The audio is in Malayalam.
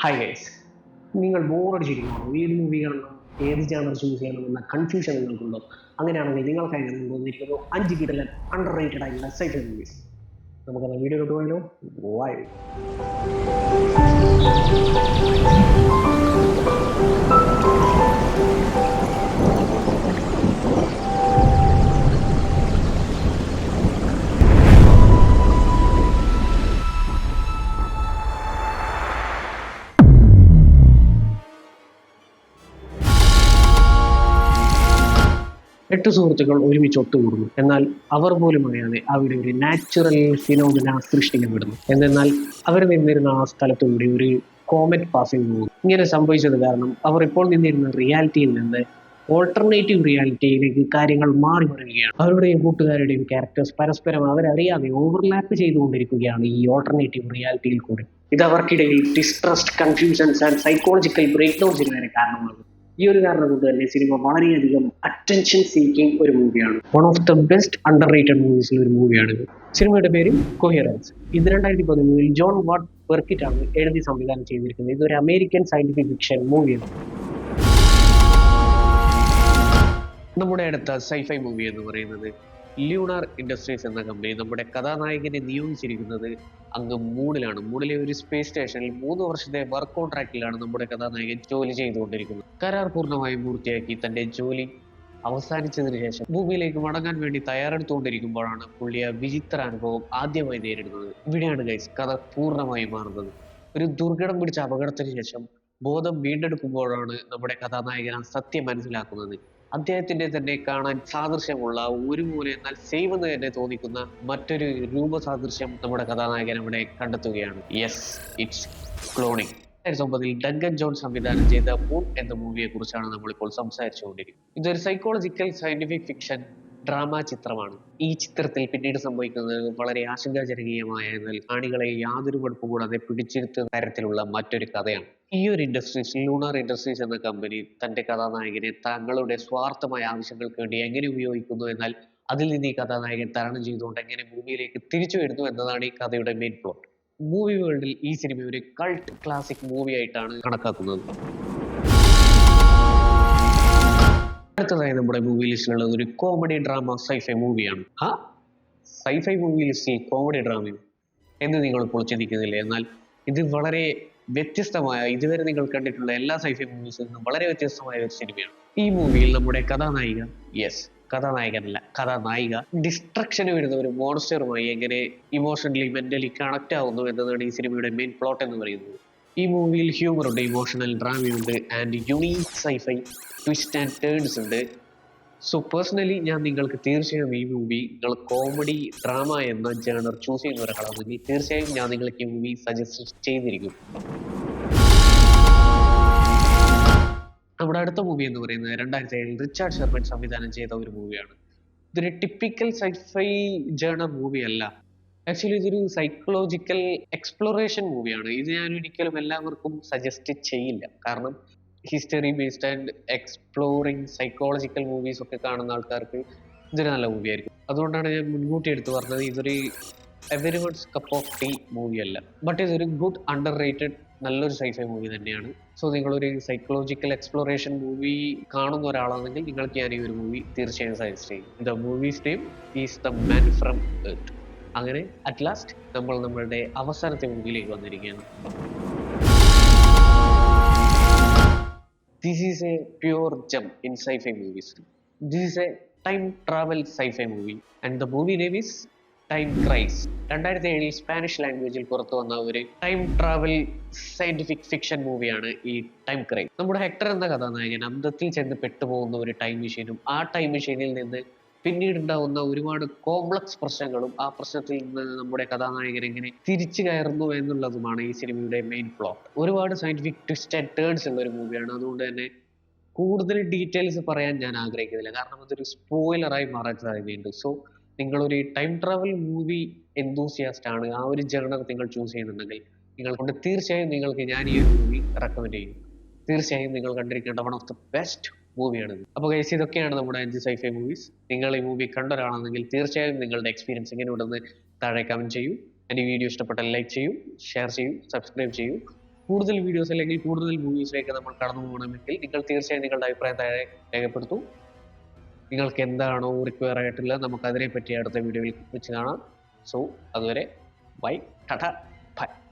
ഹായ് ഗൈസ് നിങ്ങൾ ബോറടിച്ചിരിക്കുന്നു ഏത് മൂവി കാണണം ഏത് ജാനർ ചൂസ് ചെയ്യണം എന്ന കൺഫ്യൂഷൻ നിങ്ങൾക്കുണ്ടോ. അങ്ങനെയാണെങ്കിൽ നിങ്ങൾക്കായി ഞാൻ കൊണ്ടുവന്നിരിക്കുന്നു അഞ്ച് കിടലൻ അണ്ടർ റേറ്റഡ് ആയിട്ടുള്ള സൈക്കിൾ മൂവീസ് നമുക്കത് വീഡിയോ പോയാലോ? വായ് എട്ട് സുഹൃത്തുക്കൾ ഒരുമിച്ച് ഒത്തുകൂടുന്നു. എന്നാൽ അവർ പോലും അറിയാതെ അവിടെ ഒരു നാച്ചുറൽ ഫിനോമിന സൃഷ്ടിക്കപ്പെടുന്നു. എന്നാൽ അവർ നിന്നിരുന്ന ആ സ്ഥലത്തുകൂടി ഒരു കോമറ്റ് പാസിംഗ് പോകുന്നു. ഇങ്ങനെ സംഭവിച്ചത് കാരണം അവർ ഇപ്പോൾ നിന്നിരുന്ന റിയാലിറ്റിയിൽ നിന്ന് ഓൾട്ടർനേറ്റീവ് റിയാലിറ്റിയിലേക്ക് കാര്യങ്ങൾ മാറി വരികയാണ് അവരുടെയും കൂട്ടുകാരുടെയും ക്യാരക്ടേഴ്സ് പരസ്പരം അവരറിയാതെ ഓവർലാപ്പ് ചെയ്തുകൊണ്ടിരിക്കുകയാണ് ഈ ഓൾട്ടർനേറ്റീവ് റിയാലിറ്റിയിൽ കൂടി. ഇത് അവർക്കിടയിൽ ഡിസ്ട്രസ്റ്റ് കൺഫ്യൂഷൻസ് ആൻഡ് സൈക്കോളജിക്കൽ ബ്രേക്ക് ഡൗൺസിന് വരെ കാരണമാകും ഈ ഒരു കാരണം കൊണ്ട് തന്നെ സിനിമ വളരെയധികം അറ്റൻഷൻ സീക്കിംഗ് ഒരു മൂവിയാണ് one of the best underrated മൂവീസിൽ ഒരു മൂവിയാണ് സിനിമയുടെ പേര് കൊഹിയറൻസ് ഇത് രണ്ടായിരത്തി പതിമൂന്നിൽ ജോൺ വാട്ട് വെർക്കിറ്റ് ആണ് എഴുതി സംവിധാനം ചെയ്തിരിക്കുന്നത്. ഇതൊരു അമേരിക്കൻ സയന്റിഫിക് ഫിക്ഷൻ മൂവിയാണ് നമ്മുടെ അടുത്ത സൈഫൈ മൂവി എന്ന് പറയുന്നത് ല്യൂണാർ ഇൻഡസ്ട്രീസ് എന്ന കമ്പനി നമ്മുടെ കഥാനായകനെ നിയോഗിച്ചിരിക്കുന്നത് അങ്ങ് മൂണിലാണ്. മൂണിലെ ഒരു സ്പേസ് സ്റ്റേഷനിൽ മൂന്ന് വർഷത്തെ വർക്ക് കോൺട്രാക്റ്റിലാണ് നമ്മുടെ കഥാനായകൻ ജോലി ചെയ്തുകൊണ്ടിരിക്കുന്നത്. കരാർ പൂർണമായും പൂർത്തിയാക്കി തന്റെ ജോലി അവസാനിച്ചതിന് ശേഷം ഭൂമിയിലേക്ക് മടങ്ങാൻ വേണ്ടി തയ്യാറെടുത്തുകൊണ്ടിരിക്കുമ്പോഴാണ് പുള്ളി ആ വിചിത്ര അനുഭവം ആദ്യമായി നേരിടുന്നത്. ഇവിടെയാണ് ഗൈസ് കഥ പൂർണമായി മാറുന്നത്. ഒരു ദുർഘടം പിടിച്ച അപകടത്തിന് ശേഷം ബോധം വീണ്ടെടുക്കുമ്പോഴാണ് നമ്മുടെ കഥാനായകൻ സത്യം മനസ്സിലാക്കുന്നത്. അദ്ദേഹത്തിന്റെ തന്നെ കാണാൻ സാദൃശ്യമുള്ള ഒരു മൂല എന്നാൽ സെയിം എന്ന് തന്നെ തോന്നിക്കുന്ന മറ്റൊരു രൂപസാദൃശ്യം നമ്മുടെ കഥാനായകൻ ഇവിടെ കണ്ടെത്തുകയാണ്. യെസ് ഇറ്റ്സ് ക്ലോണിംഗ് രണ്ടായിരത്തി ഡങ്കൻ ജോൺ സംവിധാനം ചെയ്ത മൂൺ എന്ന മൂവിയെ കുറിച്ചാണ് നമ്മളിപ്പോൾ സംസാരിച്ചുകൊണ്ടിരിക്കുന്നത്. ഇതൊരു സൈക്കോളജിക്കൽ സയന്റിഫിക് ഫിക്ഷൻ ഡ്രാമ ചിത്രമാണ്. ഈ ചിത്രത്തിൽ പിന്നീട് സംഭവിക്കുന്നത് വളരെ ആശങ്കാജനകീയമായ എന്നാൽ കാണികളെ യാതൊരു കുഴപ്പം കൂടാതെ പിടിച്ചിരുത്തുന്ന തരത്തിലുള്ള മറ്റൊരു കഥയാണ്. ഈ ഒരു ഇൻഡസ്ട്രീസ് ലൂണാർ ഇൻഡസ്ട്രീസ് എന്ന കമ്പനി തന്റെ കഥാനായകനെ തങ്ങളുടെ സ്വാർത്ഥമായ ആവശ്യങ്ങൾക്ക് വേണ്ടി എങ്ങനെ ഉപയോഗിക്കുന്നു എന്നാൽ അതിൽ നിന്ന് ഈ കഥാനായകൻ തരണം ചെയ്തുകൊണ്ട് എങ്ങനെ ഭൂമിയിലേക്ക് തിരിച്ചു വരുന്നു എന്നതാണ് ഈ കഥയുടെ മെയിൻ പ്ലോട്ട് മൂവി വേൾഡിൽ ഈ സിനിമ ഒരു കൾട്ട് ക്ലാസിക് മൂവി ആയിട്ടാണ് കണക്കാക്കുന്നത്. അടുത്തതായി നമ്മുടെ മൂവി ലിസ്റ്റിലുള്ളത് ഒരു കോമഡി ഡ്രാമ സൈഫൈ മൂവിയാണ് ആ സൈഫൈ മൂവി ലിസ്റ്റിൽ കോമഡി ഡ്രാമയും എന്ന് നിങ്ങൾ ഇപ്പോൾ ചിന്തിക്കുന്നില്ല? എന്നാൽ ഇത് വളരെ വ്യത്യസ്തമായ ഇതുവരെ നിങ്ങൾ കണ്ടിട്ടുള്ള എല്ലാ സൈഫൈ മൂവീസിൽ നിന്നും വളരെ വ്യത്യസ്തമായ ഒരു സിനിമയാണ് ഈ മൂവിയിൽ നമ്മുടെ കഥാനായിക യെസ് കഥാനായകനല്ല കഥാനായിക ഡിസ്ട്രക്ഷന് വരുന്ന ഒരു മോൺസ്റ്ററുമായി എങ്ങനെ ഇമോഷണലി മെന്റലി കണക്ട് ആവുന്നു എന്നതാണ് ഈ സിനിമയുടെ മെയിൻ പ്ലോട്ട് എന്ന് പറയുന്നത്. ഈ മൂവിയിൽ ഹ്യൂമറുണ്ട് emotional ഡ്രാമയുണ്ട് and unique sci fi twist and turns ഉണ്ട്. സോ പേഴ്സണലി ഞാൻ നിങ്ങൾക്ക് തീർച്ചയായും ഈ മൂവി നിങ്ങൾ കോമഡി ഡ്രാമ എന്ന ജേണർ ചൂസ് ചെയ്യുന്ന ഒരാളാണെങ്കിൽ തീർച്ചയായും ഞാൻ നിങ്ങൾക്ക് ഈ മൂവി സജസ്റ്റ് ചെയ്തിരിക്കും. നമ്മുടെ അടുത്ത മൂവി എന്ന് പറയുന്നത് രണ്ടായിരത്തി ഏഴിൽ റിച്ചാർഡ് ഷെർമൻ സംവിധാനം ചെയ്ത ഒരു മൂവിയാണ് ഇതൊരു ടിപ്പിക്കൽ സൈഫൈ ജേണർ മൂവിയല്ല ആക്ച്വലി ഇതൊരു സൈക്കോളജിക്കൽ എക്സ്പ്ലോറേഷൻ മൂവിയാണ് ഇത് ഞാൻ ഒരിക്കലും എല്ലാവർക്കും സജസ്റ്റ് ചെയ്യില്ല. കാരണം history based and exploring psychological movies ഒക്കെ കാണുന്ന ആൾക്കാർക്ക് ഇതൊരു നല്ല മൂവി ആയിരിക്കും. അതുകൊണ്ടാണ് ഞാൻ മുൻകൂട്ടി എടുത്തു പറഞ്ഞത് ഇതൊരു everyone's cup of tea movie അല്ല. ബട്ട് ഇതൊരു ഗുഡ് അണ്ടർ റേറ്റഡ് നല്ലൊരു സൈഫൈ മൂവി തന്നെയാണ്. സോ നിങ്ങളൊരു സൈക്കോളജിക്കൽ എക്സ്പ്ലോറേഷൻ മൂവി കാണുന്ന ഒരാളാണെങ്കിൽ നിങ്ങൾക്ക് ഞാൻ ഈ ഒരു മൂവി തീർച്ചയായും സജസ്റ്റ് ചെയ്യും. The movie's name is the man from earth അങ്ങനെ അറ്റ് ലാസ്റ്റ് നമ്മൾ നമ്മളുടെ അവസാനത്തെ മൂവിയിലേക്ക് വന്നിരിക്കുകയാണ്. This is a pure gem in sci-fi movies. This is a time travel sci-fi movie. And the movie name is time crimes രണ്ടായിരത്തി ഏഴിൽ സ്പാനിഷ് ലാംഗ്വേജിൽ പുറത്തു വന്ന ഒരു ടൈം ട്രാവൽ സയന്റിഫിക് ഫിക്ഷൻ മൂവിയാണ് ഈ ടൈം ക്രൈസ് നമ്മുടെ ഹെക്ടർ എന്ന കഥാനായകൻ അന്തത്തിൽ ചെന്ന് പെട്ടുപോകുന്ന ഒരു ടൈം മെഷീനും ആ ടൈം മെഷീനിൽ നിന്ന് പിന്നീട് ഉണ്ടാവുന്ന ഒരുപാട് കോംപ്ലക്സ് പ്രശ്നങ്ങളും ആ പ്രശ്നത്തിൽ നിന്ന് നമ്മുടെ കഥാനായകൻ എങ്ങനെ തിരിച്ചു കയറുന്നു എന്നുള്ളതുമാണ് ഈ സിനിമയുടെ മെയിൻ പ്ലോട്ട് ഒരുപാട് സയന്റിഫിക് ട്വിസ്റ്റ് ആൻഡ് ടേൺസ് ഉള്ള ഒരു മൂവിയാണ് അതുകൊണ്ട് തന്നെ കൂടുതൽ ഡീറ്റെയിൽസ് പറയാൻ ഞാൻ ആഗ്രഹിക്കുന്നില്ല. കാരണം അതൊരു സ്പോയിലറായി മാറാൻ സാധ്യതയുണ്ട് സോ നിങ്ങളൊരു ടൈം ട്രാവൽ മൂവി എന്തൂസിയാസ്റ്റ് ആണ്. ആ ഒരു ജേണർ നിങ്ങൾ ചൂസ് ചെയ്യുന്നുണ്ടെങ്കിൽ നിങ്ങൾ കൊണ്ട് തീർച്ചയായും നിങ്ങൾക്ക് ഞാൻ ഈ ഒരു മൂവി റെക്കമെൻഡ് ചെയ്യും. തീർച്ചയായും നിങ്ങൾ കണ്ടിരിക്കേണ്ട വൺ ഓഫ് ദ ബെസ്റ്റ് മൂവിയാണ്. അപ്പോൾ ഗൈസ് ഇതൊക്കെയാണ് നമ്മുടെ അഞ്ച് സൈഫൈ മൂവീസ് നിങ്ങൾ ഈ മൂവി കണ്ട ഒരാളാണെങ്കിൽ തീർച്ചയായും നിങ്ങളുടെ എക്സ്പീരിയൻസ് എങ്ങനെയുണ്ടെന്ന് താഴെ കമന്റ് ചെയ്യൂ. എന്റെ വീഡിയോ ഇഷ്ടപ്പെട്ടാൽ ലൈക്ക് ചെയ്യൂ ഷെയർ ചെയ്യൂ സബ്സ്ക്രൈബ് ചെയ്യൂ. കൂടുതൽ വീഡിയോസ് അല്ലെങ്കിൽ കൂടുതൽ മൂവീസിലേക്ക് നമ്മൾ കടന്നു പോകണമെങ്കിൽ നിങ്ങൾ തീർച്ചയായും നിങ്ങളുടെ അഭിപ്രായം താഴെ രേഖപ്പെടുത്തൂ. നിങ്ങൾക്ക് എന്താണോ റിക്വയർ ആയിട്ടുള്ളത് നമുക്ക് അതിനെ പറ്റി അടുത്ത വീഡിയോയിൽ വെച്ച് കാണാം. സോ അതുവരെ ബൈ ടട്ട ബൈ